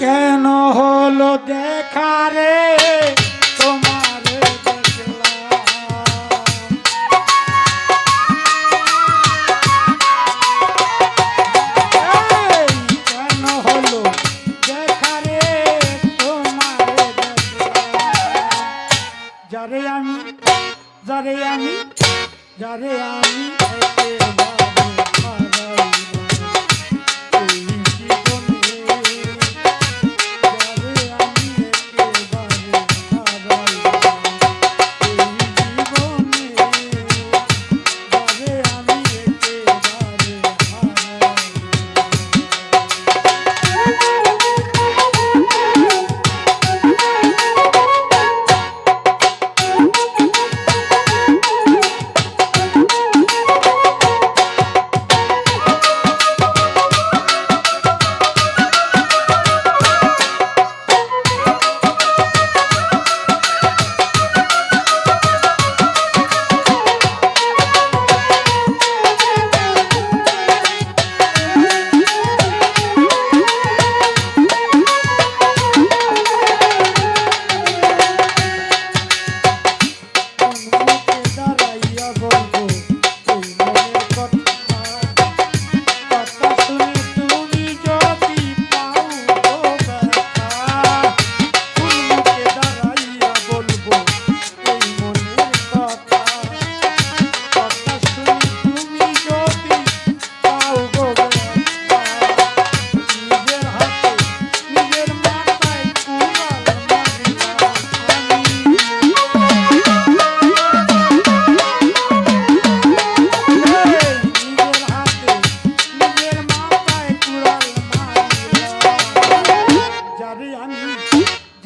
কেন হলো দেখা রে তোমার কেন হলো দেখা রে তোমার যারে আমি যারে আমি যারে আমি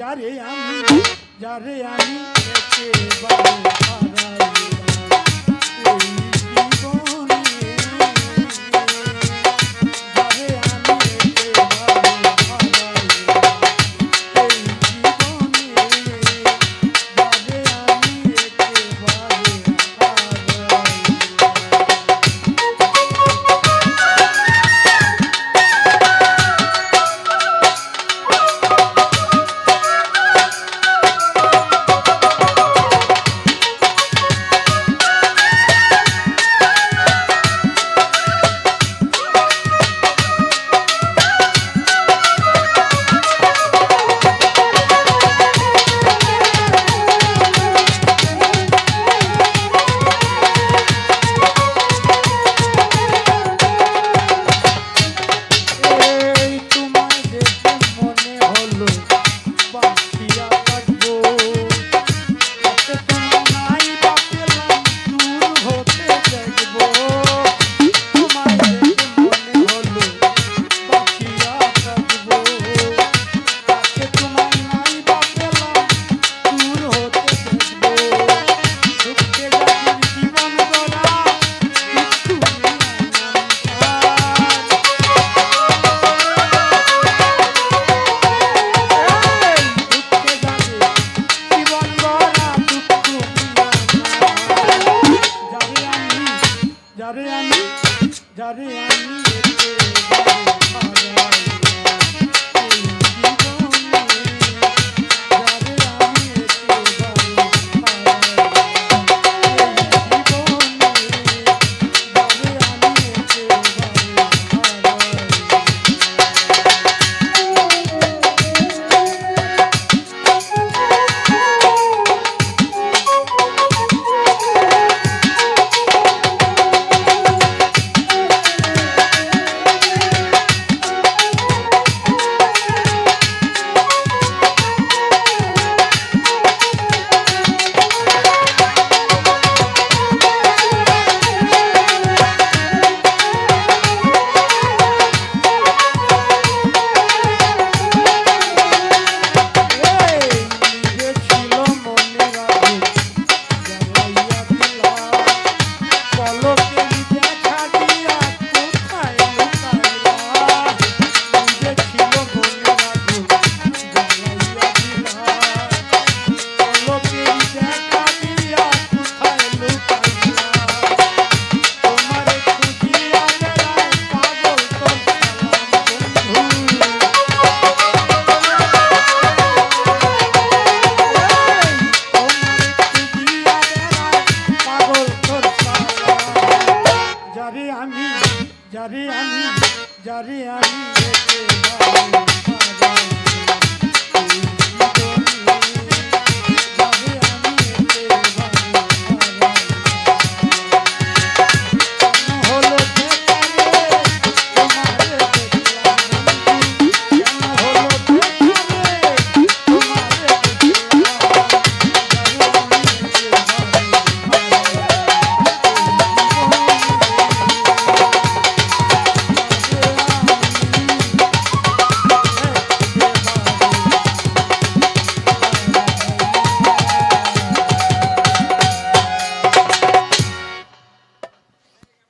যারে আমি যারে আমি যারে আমি যারে আমি।